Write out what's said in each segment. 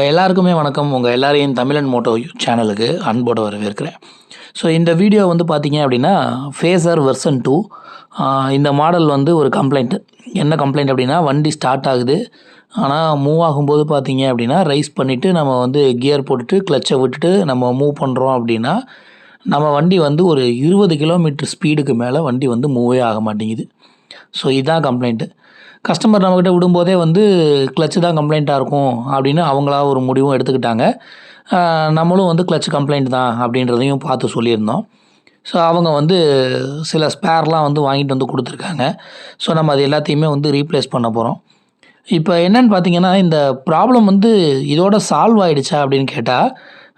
உங்கள் எல்லாருக்குமே வணக்கம். உங்கள் எல்லாரையும் தமிழன் மோட்டோ சேனலுக்கு அன்போடு வரவேற்கிறேன். ஸோ இந்த வீடியோ வந்து பார்த்தீங்க அப்படின்னா ஃபேஸர் வெர்சன் டூ இந்த மாடல் வந்து ஒரு கம்ப்ளைண்ட் என்ன கம்ப்ளைண்ட் அப்படின்னா வண்டி ஸ்டார்ட் ஆகுது. ஆனால் மூவ் ஆகும்போது பார்த்தீங்க அப்படின்னா ரைஸ் பண்ணிவிட்டு நம்ம வந்து கியர் போட்டுட்டு கிளச்சை விட்டுட்டு நம்ம மூவ் பண்ணுறோம் அப்படின்னா நம்ம வண்டி வந்து ஒரு இருபது கிலோமீட்டர் ஸ்பீடுக்கு மேலே வண்டி வந்து மூவே ஆக மாட்டேங்குது. ஸோ இதுதான் கம்ப்ளைண்ட்டு கஸ்டமர் நம்மக்கிட்ட விடும்போதே வந்து கிளச்சு தான் கம்ப்ளைண்ட்டாக இருக்கும் அப்படின்னு அவங்களா ஒரு முடிவும் எடுத்துக்கிட்டாங்க. நம்மளும் வந்து கிளச் கம்ப்ளைண்ட் தான் அப்படின்றதையும் பார்த்து சொல்லியிருந்தோம். ஸோ அவங்க வந்து சில ஸ்பேர்லாம் வந்து வாங்கிட்டு வந்து கொடுத்துருக்காங்க. ஸோ நம்ம அது எல்லாத்தையுமே வந்து ரீப்ளேஸ் பண்ண போகிறோம் இப்போ என்னென்னு பார்த்தீங்கன்னா இந்த ப்ராப்ளம் வந்து இதோட சால்வ் ஆயிடுச்சா அப்படின்னு கேட்டால்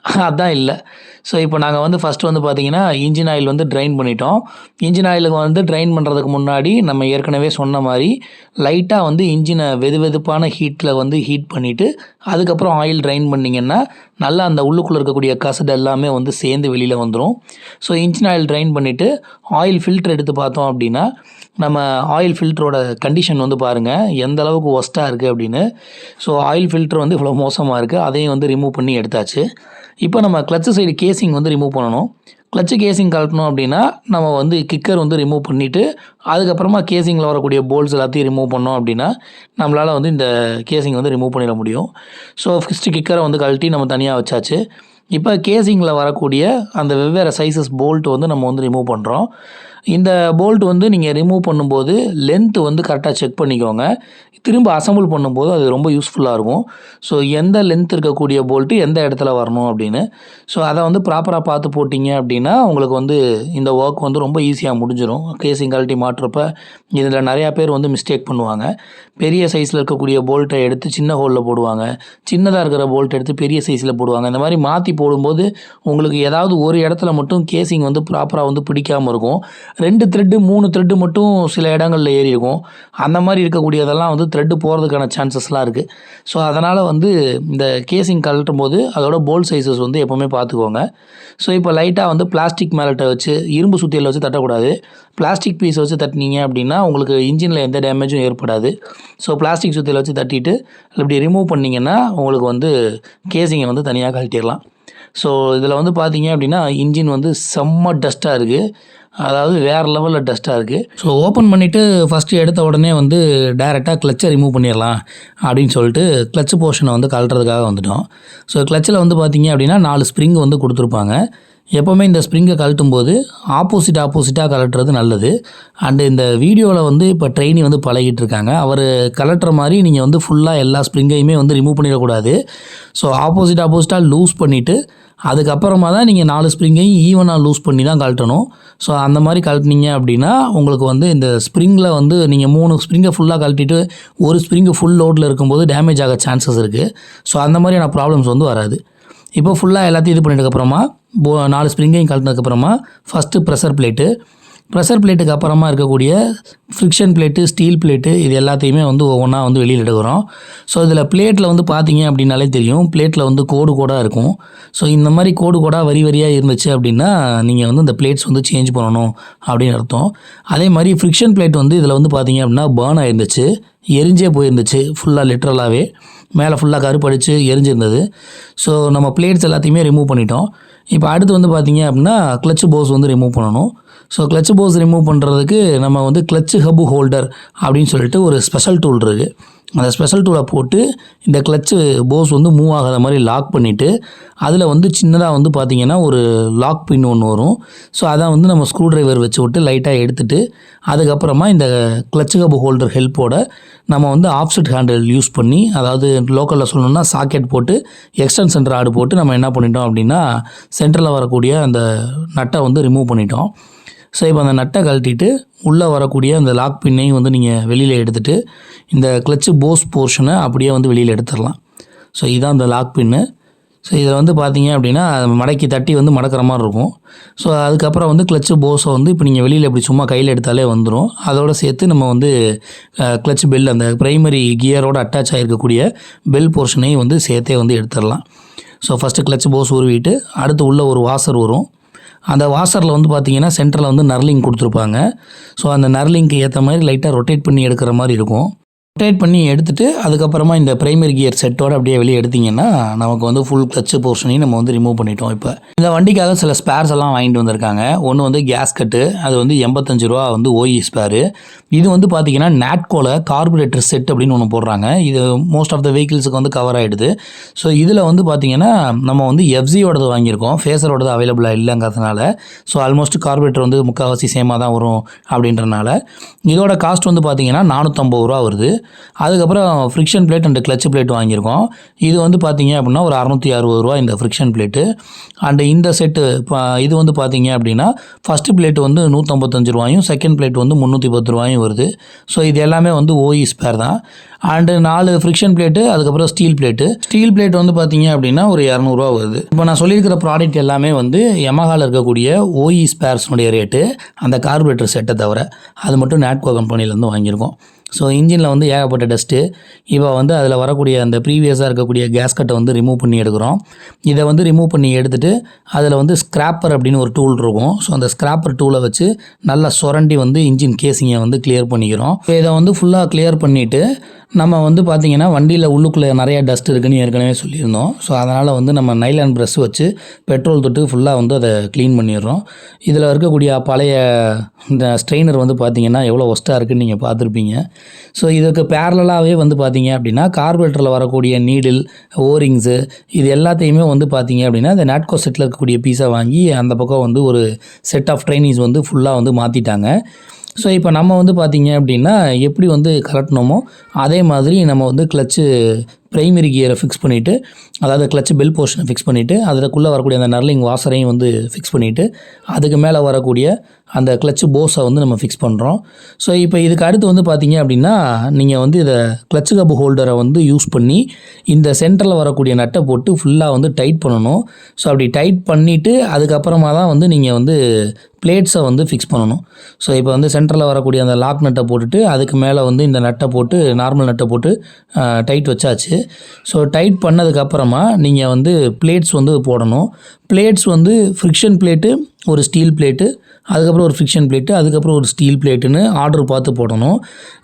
அதான் இல்லை. ஸோ இப்போ நாங்கள் வந்து ஃபஸ்ட்டு வந்து பார்த்தீங்கன்னா இன்ஜின் ஆயில் வந்து ட்ரைன் பண்ணிட்டோம். இன்ஜின் ஆயிலுக்கு வந்து ட்ரைன் பண்ணுறதுக்கு முன்னாடி நம்ம ஏற்கனவே சொன்ன மாதிரி லைட்டாக வந்து இன்ஜினை வெது வெதுப்பான ஹீட்டில் வந்து ஹீட் பண்ணிவிட்டு அதுக்கப்புறம் ஆயில் ட்ரைன் பண்ணிங்கன்னா நல்லா அந்த உள்ளுக்குள்ளே இருக்கக்கூடிய கசடு எல்லாமே வந்து சேர்ந்து வெளியில் வந்துடும் ஸோ இன்ஜின் ஆயில் ட்ரைன் பண்ணிவிட்டு ஆயில் ஃபில்டர் எடுத்து பார்த்தோம் அப்படின்னா நம்ம ஆயில் ஃபில்டரோட கண்டிஷன் வந்து பாருங்கள் எந்த அளவுக்கு ஒஸ்ட்டாக இருக்குது அப்படின்னு. ஸோ ஆயில் ஃபில்டர் வந்து இவ்வளோ மோசமாக இருக்குது அதையும் வந்து ரிமூவ் பண்ணி எடுத்தாச்சு. இப்போ நம்ம கிளச்சு சைடு கேசிங் வந்து ரிமூவ் பண்ணணும். கிளச்சு கேசிங் கழட்டணும் அப்படின்னா நம்ம வந்து கிக்கர் வந்து ரிமூவ் பண்ணிவிட்டு அதுக்கப்புறமா கேசிங்கில் வரக்கூடிய போல்ஸ் எல்லாத்தையும் ரிமூவ் பண்ணோம் அப்படின்னா நம்மளால் வந்து இந்த கேசிங் வந்து ரிமூவ் பண்ணிட முடியும். ஸோ ஃபஸ்ட்டு கிக்கரை வந்து கழட்டி நம்ம தனியாக வச்சாச்சு. இப்போ கேசிங்கில் வரக்கூடிய அந்த வெவ்வேறு சைஸஸ் போல்ட் வந்து நம்ம வந்து ரிமூவ் பண்ணுறோம் இந்த போல்ட் வந்து நீங்கள் ரிமூவ் பண்ணும்போது லென்த்து வந்து கரெக்டாக செக் பண்ணிக்கோங்க. திரும்ப அசம்பிள் பண்ணும்போது அது ரொம்ப யூஸ்ஃபுல்லாக இருக்கும். ஸோ எந்த லென்த் இருக்கக்கூடிய போல்ட்டு எந்த இடத்துல வரணும் அப்படின்னு. ஸோ அதை வந்து ப்ராப்பராக பார்த்து போட்டிங்க அப்படின்னா உங்களுக்கு வந்து இந்த ஒர்க் வந்து ரொம்ப ஈஸியாக முடிஞ்சிடும் கேசிங் கழட்டி மாட்டுறப்ப இதில் நிறையா பேர் வந்து மிஸ்டேக் பண்ணுவாங்க. பெரிய சைஸில் இருக்கக்கூடிய போல்ட்டை எடுத்து சின்ன ஹோலில் போடுவாங்க. சின்னதாக இருக்கிற போல்ட் எடுத்து பெரிய சைஸில் போடுவாங்க. இந்த மாதிரி மாற்றி போடும்போது உங்களுக்கு ஏதாவது ஒரு இடத்துல மட்டும் கேசிங் வந்து ப்ராப்பராக வந்து பிடிக்காமல் இருக்கும். ரெண்டு த்ரெட்டு மூணு த்ரெட்டு மட்டும் சில இடங்களில் ஏறி இருக்கும் அந்த மாதிரி இருக்கக்கூடியதெல்லாம் வந்து த்ரெட்டு போகிறதுக்கான சான்சஸ்லாம் இருக்குது ஸோ அதனால் வந்து இந்த கேசிங் கழட்டும் போது அதோட போல் சைஸஸ் வந்து எப்போவுமே பார்த்துக்கோங்க. ஸோ இப்போ லைட்டாக வந்து பிளாஸ்டிக் மேலட்டை வச்சு இரும்பு சுத்தியில் வச்சு தட்டக்கூடாது. பிளாஸ்டிக் பீஸ் வச்சு தட்டினீங்க அப்படின்னா உங்களுக்கு இன்ஜினில் எந்த டேமேஜும் ஏற்படாது. ஸோ பிளாஸ்டிக் சுத்தியில் வச்சு தட்டிட்டு இப்படி ரிமூவ் பண்ணிங்கன்னா உங்களுக்கு வந்து கேசிங்கை வந்து தனியாக கழட்டிடலாம். ஸோ இதில் வந்து பார்த்தீங்க அப்படின்னா இன்ஜின் வந்து செம்ம டஸ்ட்டாக இருக்குது அதாவது வேறு லெவலில் டஸ்ட்டாக இருக்குது ஸோ ஓப்பன் பண்ணிவிட்டு ஃபஸ்ட்டு எடுத்த உடனே வந்து டேரெக்டாக கிளச்சை ரிமூவ் பண்ணிடலாம் அப்படின்னு சொல்லிட்டு கிளச் போர்ஷனை வந்து கழட்டுறதுக்காக வந்துட்டோம். ஸோ கிளச்சில் வந்து பார்த்தீங்க அப்படின்னா நாலு ஸ்ப்ரிங் வந்து கொடுத்துருப்பாங்க. எப்போவுமே இந்த ஸ்ப்ரிங்கை கழட்டும் போது ஆப்போசிட் ஆப்போசிட்டாக கழட்டுறது நல்லது. அண்டு இந்த வீடியோவில் வந்து இப்போ ட்ரெயினி வந்து பழகிட்டு இருக்காங்க அவர் கலட்டுற மாதிரி நீங்கள் வந்து ஃபுல்லாக எல்லா ஸ்ப்ரிங்கையுமே வந்து ரிமூவ் பண்ணிடக்கூடாது. ஸோ ஆப்போசிட் ஆப்போசிட்டாக லூஸ் பண்ணிவிட்டு அதுக்கப்புறமா தான் நீங்கள் நாலு ஸ்ப்ரிங்கையும் ஈவனாக லூஸ் பண்ணி தான் கழட்டணும். ஸோ அந்த மாதிரி கழட்டினீங்க அப்படின்னா உங்களுக்கு வந்து இந்த ஸ்ப்ரிங்கில் வந்து நீங்கள் மூணு ஸ்ப்ரிங்கை ஃபுல்லாக கழட்டிட்டு ஒரு ஸ்ப்ரிங்கு ஃபுல் லோடில் இருக்கும்போது டேமேஜ் ஆக சான்சஸ் இருக்குது ஸோ அந்த மாதிரியான ப்ராப்ளம்ஸ் வந்து வராது. இப்போ ஃபுல்லாக எல்லாத்தையும் இது பண்ணிட்டதுக்கப்புறமா போ நாலு ஸ்ப்ரிங்கையும் கலந்ததுக்கப்புறமா ஃபஸ்ட்டு ப்ரெஷர் பிளேட்டு ப்ரெஷர் பிளேட்டுக்கு அப்புறமா இருக்கக்கூடிய ஃப்ரிக்ஷன் பிளேட்டு ஸ்டீல் பிளேட்டு இது எல்லாத்தையுமே வந்து ஒவ்வொன்றா வந்து வெளியில் எடுக்கிறோம். ஸோ இதில் பிளேட்டில் வந்து பார்த்தீங்க அப்படின்னாலே தெரியும். பிளேட்டில் வந்து கோடு கோடாக இருக்கும். ஸோ இந்த மாதிரி கோடு கோடாக வரி வரியாக இருந்துச்சு அப்படின்னா நீங்கள் வந்து இந்த பிளேட்ஸ் வந்து சேஞ்ச் பண்ணணும் அப்படின்னு அர்த்தம். அதே மாதிரி ஃப்ரிக்ஷன் பிளேட் வந்து இதில் வந்து பார்த்தீங்க அப்படின்னா பேர்ன் ஆயிருந்துச்சு. எரிஞ்சே போயிருந்துச்சு. ஃபுல்லாக லிட்ரலாகவே மேலே ஃபுல்லாக கருப்படிச்சு எரிஞ்சிருந்தது. ஸோ நம்ம பிளேட்ஸ் எல்லாத்தையுமே ரிமூவ் பண்ணிட்டோம். இப்போ அடுத்து வந்து பார்த்தீங்க அப்படின்னா கிளச்சு போஸ் வந்து ரிமூவ் பண்ணணும். ஸோ கிளச் போஸ் ரிமூவ் பண்ணுறதுக்கு நம்ம வந்து கிளச்சு ஹபு ஹோல்டர் அப்படின்னு சொல்லிட்டு ஒரு ஸ்பெஷல் டூல் இருக்குது அந்த ஸ்பெஷல் டூலை போட்டு இந்த கிளச்சு போஸ் வந்து மூவ் ஆகாத மாதிரி லாக் பண்ணிவிட்டு அதில் வந்து சின்னதாக வந்து பார்த்திங்கன்னா ஒரு லாக் பின் ஒன்று வரும். ஸோ அதை வந்து நம்ம ஸ்க்ரூ டிரைவர் வச்சு விட்டு லைட்டாக எடுத்துட்டு அதுக்கப்புறமா இந்த கிளச்சு கப் ஹோல்டர் ஹெல்ப்போட நம்ம வந்து ஆப்செட் ஹேண்டில் யூஸ் பண்ணி அதாவது லோக்கலில் சொல்லணும்னா சாக்கெட் போட்டு எக்ஸ்டென்ஷன் ராடு போட்டு நம்ம என்ன பண்ணிட்டோம் அப்படின்னா சென்டரில் வரக்கூடிய அந்த நட்டை வந்து ரிமூவ் பண்ணிட்டோம். ஸோ இப்போ அந்த நட்டை கழட்டிட்டு உள்ளே வரக்கூடிய அந்த லாக் பின்னையும் வந்து நீங்கள் வெளியில் எடுத்துகிட்டு இந்த கிளச்சு போஸ் போர்ஷனை அப்படியே வந்து வெளியில் எடுத்துடலாம். ஸோ இதுதான் அந்த லாக் பின்னு ஸோ இதில் வந்து பார்த்தீங்க அப்படின்னா மடக்கி தட்டி வந்து மடக்கிற மாதிரி இருக்கும். ஸோ அதுக்கப்புறம் வந்து கிளச்சு போஸை வந்து இப்போ நீங்கள் வெளியில் இப்படி சும்மா கையில் எடுத்தாலே வந்துடும் அதோடு சேர்த்து நம்ம வந்து கிளச் பெல் அந்த ப்ரைமரி கியரோட அட்டாச் ஆகிருக்கக்கூடிய பெல் போர்ஷனையும் வந்து சேர்த்தே வந்து எடுத்துடலாம். ஸோ ஃபஸ்ட்டு கிளச் போஸ் உருவிட்டு அடுத்து உள்ள ஒரு வாசர் வரும். அந்த வாசரில் வந்து பார்த்தீங்கன்னா சென்டரில் வந்து நர்லிங் கொடுத்துருப்பாங்க. ஸோ அந்த நர்லிங்க்கு ஏற்ற மாதிரி லைட்டாக ரொட்டேட் பண்ணி எடுக்கிற மாதிரி இருக்கும். ரொட்டேட் பண்ணி எடுத்துட்டு அதுக்கப்புறமா இந்த பிரைமரி கியர் செட்டோட அப்படியே வெளியே எடுத்தீங்கன்னா நமக்கு வந்து ஃபுல் கிளச்சு போர்ஷனையும் நம்ம வந்து ரிமூவ் பண்ணிட்டோம் இப்போ. இந்த வண்டிக்காக சில ஸ்பேர்ஸ் எல்லாம் வாங்கிட்டு வந்திருக்காங்க. ஒன்று வந்து கேஸ் கட்டு அது வந்து எண்பத்தஞ்சு ரூபா வந்து ஓஇ ஸ்பேரு இது வந்து பார்த்தீங்கன்னா நாட்கோல கார்பரேட்டர் செட் அப்படின்னு ஒன்று போடுறாங்க. இது மோஸ்ட் ஆஃப் த வெஹிக்கிள்ஸுக்கு வந்து கவர் ஆகிடுது ஸோ இதில் வந்து பார்த்தீங்கன்னா நம்ம வந்து எஃப்சியோடது வாங்கியிருக்கோம். ஃபேஸரோடது அவைலபிளாக இல்லைங்கிறதுனால. ஸோ ஆல்மோஸ்ட் கார்பரேட்டர் வந்து முக்கால்வாசி சேமாக தான் வரும் அப்படின்றனால இதோட காஸ்ட் வந்து பார்த்தீங்கன்னா நானூற்றம்பது ரூபா வருது. அதுக்கப்புறம் friction plate and clutch plate வாங்கியிருக்கோம். இது வந்து பார்த்தீங்க அப்படின்னா ஒரு அறநூற்றி அறுபது ரூபா இந்த ஃப்ரிக்ஷன் பிளேட்டு அண்டு இந்த செட்டு இது வந்து பார்த்தீங்க அப்படின்னா ஃபஸ்ட்டு பிளேட் வந்து நூற்றம்பத்தஞ்சு ரூபாயும் செகண்ட் பிளேட் வந்து முந்நூற்றி பத்து ரூபாயும் வருது. ஸோ இது எல்லாமே வந்து ஓஇ ஸ்பேர் தான். அண்டு நாலு ஃப்ரிக்ஷன் பிளேட்டு அதுக்கப்புறம் ஸ்டீல் பிளேட்டு ஸ்டீல் பிளேட் வந்து பார்த்தீங்க அப்படின்னா ஒரு இரநூறுவா வருது. இப்போ நான் சொல்லியிருக்கிற ப்ராடக்ட் எல்லாமே வந்து எமஹாவில் இருக்கக்கூடிய ஓஇ ஸ்பேர்ஸ்னுடைய ரேட்டு அந்த கார்பரேட்டர் செட்டை தவிர அது மட்டும் நாட்கோ கம்பெனிலேருந்து வாங்கியிருக்கோம். ஸோ இன்ஜினில் வந்து ஏகப்பட்ட டஸ்ட்டு இப்போ வந்து அதில் வரக்கூடிய அந்த ப்ரீவியஸாக இருக்கக்கூடிய கேஸ்கட்டை வந்து ரிமூவ் பண்ணி எடுக்கிறோம். இதை வந்து ரிமூவ் பண்ணி எடுத்துகிட்டு அதில் வந்து ஸ்க்ராப்பர் அப்படின்னு ஒரு டூல் இருக்கும். ஸோ அந்த ஸ்க்ராப்பர் டூலை வச்சு நல்லா சுரண்டி வந்து இன்ஜின் கேசிங்கை வந்து கிளியர் பண்ணிக்கிறோம். இதை வந்து ஃபுல்லாக கிளியர் பண்ணிவிட்டு நம்ம வந்து பார்த்திங்கன்னா வண்டியில் உள்ளுக்குள்ளே நிறைய டஸ்ட் இருக்குன்னு ஏற்கனவே சொல்லியிருந்தோம். ஸோ அதனால் வந்து நம்ம நைலான் ப்ரெஷ் வச்சு பெட்ரோல் தொட்டு ஃபுல்லாக வந்து அதை க்ளீன் பண்ணிடுறோம். இதில் இருக்கக்கூடிய பழைய இந்த ஸ்ட்ரெயினர் வந்து பார்த்திங்கன்னா எவ்வளோ ஒஸ்ட்டாக இருக்குன்னு நீங்கள் பார்த்துருப்பீங்க. ஸோ இதுக்கு பேரலாகவே வந்து பார்த்தீங்க அப்படின்னா கார்பரேட்டரில் வரக்கூடிய நீடில் ஓரிங்ஸு இது எல்லாத்தையுமே வந்து பார்த்தீங்க அப்படின்னா இந்த நாட்கோ செட்டில் இருக்கக்கூடிய பீஸை வாங்கி அந்த பக்கம் வந்து ஒரு செட் ஆஃப் ட்ரைனிங்ஸ் வந்து ஃபுல்லாக வந்து மாற்றிட்டாங்க ஸோ இப்போ நம்ம வந்து பார்த்திங்க அப்படின்னா எப்படி வந்து கலட்டினோமோ அதே மாதிரி நம்ம வந்து கிளச்சு ப்ரைமரி கியரை ஃபிக்ஸ் பண்ணிவிட்டு அதாவது கிளச்சு பெல் போர்ஷனை ஃபிக்ஸ் பண்ணிவிட்டு அதுக்குள்ளே வரக்கூடிய அந்த நர்லிங் வாசரையும் வந்து ஃபிக்ஸ் பண்ணிவிட்டு அதுக்கு மேலே வரக்கூடிய அந்த கிளச்சு போஸை வந்து நம்ம ஃபிக்ஸ் பண்ணுறோம் ஸோ இப்போ இதுக்கு அடுத்து வந்து பார்த்தீங்க அப்படின்னா நீங்கள் வந்து இதை கிளச்சு கப் ஹோல்டரை வந்து யூஸ் பண்ணி இந்த சென்டரில் வரக்கூடிய நட்டை போட்டு ஃபுல்லாக வந்து டைட் பண்ணணும். ஸோ அப்படி டைட் பண்ணிவிட்டு அதுக்கப்புறமா தான் வந்து நீங்கள் வந்து பிளேட்ஸை வந்து ஃபிக்ஸ் பண்ணணும். ஸோ இப்போ வந்து சென்டரில் வரக்கூடிய அந்த லாக் நட்டை போட்டுட்டு அதுக்கு மேலே வந்து இந்த நட்டை போட்டு நார்மல் நட்டை போட்டு டைட் வச்சாச்சு. ஸோ டைட் பண்ணதுக்கப்புறமா நீங்கள் வந்து பிளேட்ஸ் வந்து போடணும். பிளேட்ஸ் வந்து ஃப்ரிக்ஷன் பிளேட்டு ஒரு ஸ்டீல் பிளேட்டு அதுக்கப்புறம் ஒரு ஃப்ரிக்ஷன் பிளேட்டு அதுக்கப்புறம் ஒரு ஸ்டீல் பிளேட்டுன்னு ஆர்டர் பார்த்து போடணும்.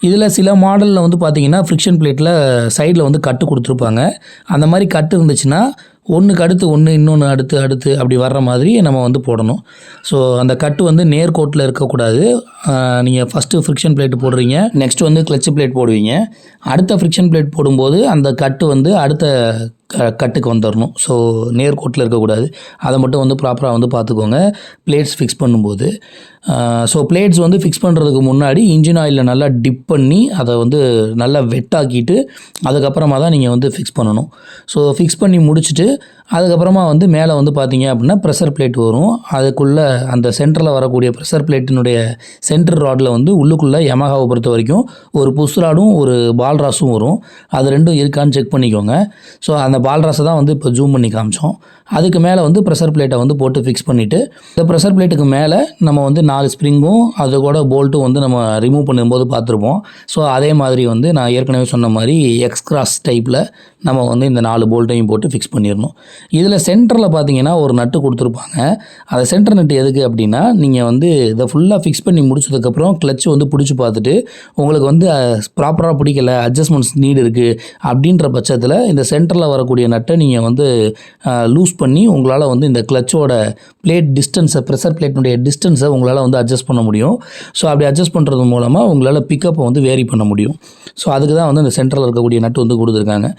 இதில் சில மாடலில் வந்து பார்த்தீங்கன்னா ஃப்ரிக்ஷன் பிளேட்டில் சைடில் வந்து கட்டு கொடுத்துருப்பாங்க. அந்த மாதிரி கட்டு இருந்துச்சுன்னா ஒன்றுக்கு அடுத்து ஒன்று இன்னொன்று அடுத்து அடுத்து அப்படி வர்ற மாதிரி நம்ம வந்து போடணும். ஸோ அந்த கட்டு வந்து நேர்கோட்டில் இருக்கக்கூடாது. நீங்கள் ஃபஸ்ட்டு ஃப்ரிக்ஷன் பிளேட் போடுறீங்க. நெக்ஸ்ட் வந்து கிளச் பிளேட் போடுவீங்க. அடுத்த ஃப்ரிக்ஷன் பிளேட் போடும்போது அந்த கட்டு வந்து அடுத்த கட்டுக்கு வந்துடணும் ஸோ நேர்கோட்டில் இருக்கக்கூடாது. அதை மட்டும் வந்து ப்ராப்பராக வந்து பார்த்துக்கோங்க. பிளேட்ஸ் ஃபிக்ஸ் பண்ணும்போது. ஸோ பிளேட்ஸ் வந்து ஃபிக்ஸ் பண்ணுறதுக்கு முன்னாடி இன்ஜின் ஆயிலில் நல்லா டிப் பண்ணி அதை வந்து நல்லா வெட்டாக்கிட்டு அதுக்கப்புறமா தான் நீங்கள் வந்து ஃபிக்ஸ் பண்ணணும். ஸோ ஃபிக்ஸ் பண்ணி முடிச்சுட்டு அதுக்கப்புறமா வந்து மேலே வந்து பார்த்தீங்க அப்படின்னா ப்ரெஷர் பிளேட் வரும். அதுக்குள்ளே அந்த சென்டரில் வரக்கூடிய ப்ரெஷர் பிளேட்டினுடைய சென்டர் ராடில் வந்து உள்ளுக்குள்ளே யமகாவை பொறுத்த வரைக்கும் ஒரு புஸ்ராடும் ஒரு பால் ராஸும் வரும். அது ரெண்டும் இருக்கான்னு செக் பண்ணிக்கோங்க. ஸோ அந்த பால் ராஸை தான் வந்து இப்போ ஜூம் பண்ணி காமிச்சோம். அதுக்கு மேலே வந்து ப்ரெஷர் பிளேட்டை வந்து போட்டு ஃபிக்ஸ் பண்ணிவிட்டு இந்த ப்ரெஷர் பிளேட்டுக்கு மேலே நம்ம வந்து நாலு ஸ்ப்ரிங்கும் அது கூட போல்ட்டும் வந்து நம்ம ரிமூவ் பண்ணும்போது பார்த்துருப்போம். ஸோ அதே மாதிரி வந்து நான் ஏற்கனவே சொன்ன மாதிரி எக்ஸ் கிராஸ் டைப்பில் நம்ம வந்து இந்த நாலு போல்ட்டையும் போட்டு ஃபிக்ஸ் பண்ணிடணும். இதில் சென்டரில் பார்த்தீங்கன்னா ஒரு நட்டு கொடுத்துருப்பாங்க. அந்த சென்டர் நட்டு எதுக்கு அப்படின்னா நீங்கள் வந்து இதை ஃபுல்லாக ஃபிக்ஸ் பண்ணி முடிச்சதுக்கப்புறம் கிளச் வந்து பிடிச்சி பார்த்துட்டு உங்களுக்கு வந்து ப்ராப்பராக பிடிக்கல அட்ஜஸ்ட்மெண்ட்ஸ் நீடு இருக்குது அப்படின்ற பட்சத்தில் இந்த சென்டரில் வர வரக்கூடிய நட்டை நீங்கள் வந்து லூஸ் பண்ணி உங்களால் வந்து இந்த கிளச்சோட பிளேட் டிஸ்டன்ஸை ப்ரெஷர் பிளேட்னுடைய டிஸ்டன்ஸை உங்களால் வந்து அட்ஜஸ்ட் பண்ண முடியும். ஸோ அப்படி அட்ஜஸ்ட் பண்ணுறது மூலமாக உங்களால் பிக்கப்பை வந்து வேரி பண்ண முடியும். ஸோ அதுக்கு தான் வந்து இந்த சென்டரில் இருக்கக்கூடிய நட்டு வந்து கொடுத்துருக்காங்க.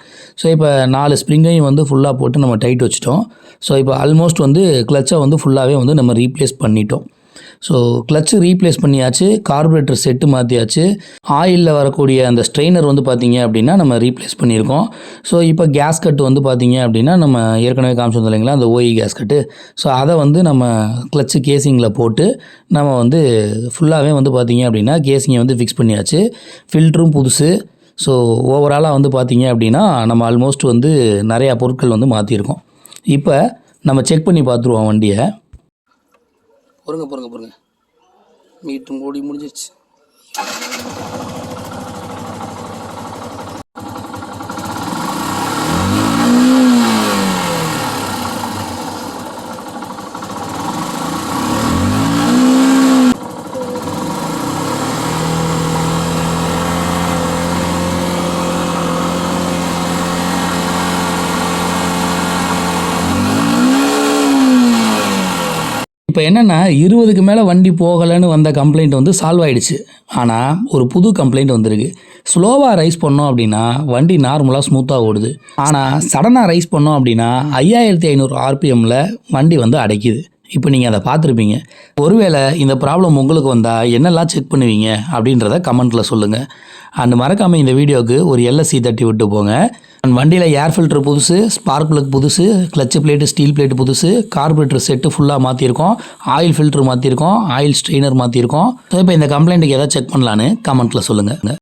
ஸோ இப்போ நாலு ஸ்ப்ரிங்கையும் வந்து ஃபுல்லாக போட்டு நம்ம டைட் வச்சுட்டோம். ஸோ இப்போ ஆல்மோஸ்ட் வந்து கிளச்சை வந்து ஃபுல்லாகவே வந்து நம்ம ரீப்ளேஸ் பண்ணிட்டோம். ஸோ கிளச்சு ரீப்ளேஸ் பண்ணியாச்சு கார்பரேட்டர் செட்டு மாற்றியாச்சு ஆயிலில் வரக்கூடிய அந்த ஸ்ட்ரெயினர் வந்து பார்த்தீங்க அப்படின்னா நம்ம ரீப்ளேஸ் பண்ணியிருக்கோம். ஸோ இப்போ கேஸ் கட்டு வந்து பார்த்தீங்க அப்படின்னா நம்ம ஏற்கனவே காமிச்சிருந்தோம் இல்லைங்களா அந்த ஓஇ கேஸ் கட்டு ஸோ அதை வந்து நம்ம கிளச்சு கேசிங்கில் போட்டு நம்ம வந்து ஃபுல்லாகவே வந்து பார்த்தீங்க அப்படின்னா கேசிங்கை வந்து ஃபிக்ஸ் பண்ணியாச்சு. ஃபில்டரும் புதுசு. ஸோ ஓவராலாக வந்து பார்த்தீங்க அப்படின்னா நம்ம ஆல்மோஸ்ட் வந்து நிறையா பொருட்கள் வந்து மாற்றிருக்கோம் இப்போ நம்ம செக் பண்ணி பார்த்துருவோம் வண்டியை. பொறுங்க பொறுங்க பொறுங்க. மீட்டு மூடி முடிஞ்சிருச்சு. இப்போ என்னென்னா இருபதுக்கு மேலே வண்டி போகலைன்னு வந்த கம்ப்ளைண்ட் வந்து சால்வ் ஆயிடுச்சு. ஆனால் ஒரு புது கம்ப்ளைண்ட் வந்திருக்கு. ஸ்லோவாக ரைஸ் பண்ணோம் அப்படின்னா வண்டி நார்மலாக ஸ்மூத்தாக ஓடுது. ஆனால் சடனாக ரைஸ் பண்ணோம் அப்படின்னா ஐயாயிரத்தி ஐநூறு ஆர்பிஎம்மில் வண்டி வந்து அடைக்குது. இப்போ நீங்கள் அதை பார்த்துருப்பீங்க. ஒருவேளை இந்த ப்ராப்ளம் உங்களுக்கு வந்தால் என்னெல்லாம் செக் பண்ணுவீங்க அப்படின்றத கமெண்ட்டில் சொல்லுங்கள் அண்ட் மறக்காமல் இந்த வீடியோவுக்கு ஒரு எல்எஸ்சி தட்டி விட்டு போங்க. அண்ட் வண்டியில் ஏர் ஃபில்டர் புதுசு ஸ்பார்க் பிளக் புதுசு கிளச்சு பிளேட்டு ஸ்டீல் பிளேட் புதுசு கார்பரேட்டர் செட்டு ஃபுல்லாக மாற்றிருக்கோம் ஆயில் ஃபில்டர் மாற்றிருக்கோம் ஆயில் ஸ்ட்ரெயினர் மாற்றிருக்கோம் ஸோ இப்போ இந்த கம்ப்ளைண்ட்டுக்கு எதாவது செக் பண்ணலான்னு கமெண்ட்டில் சொல்லுங்கள்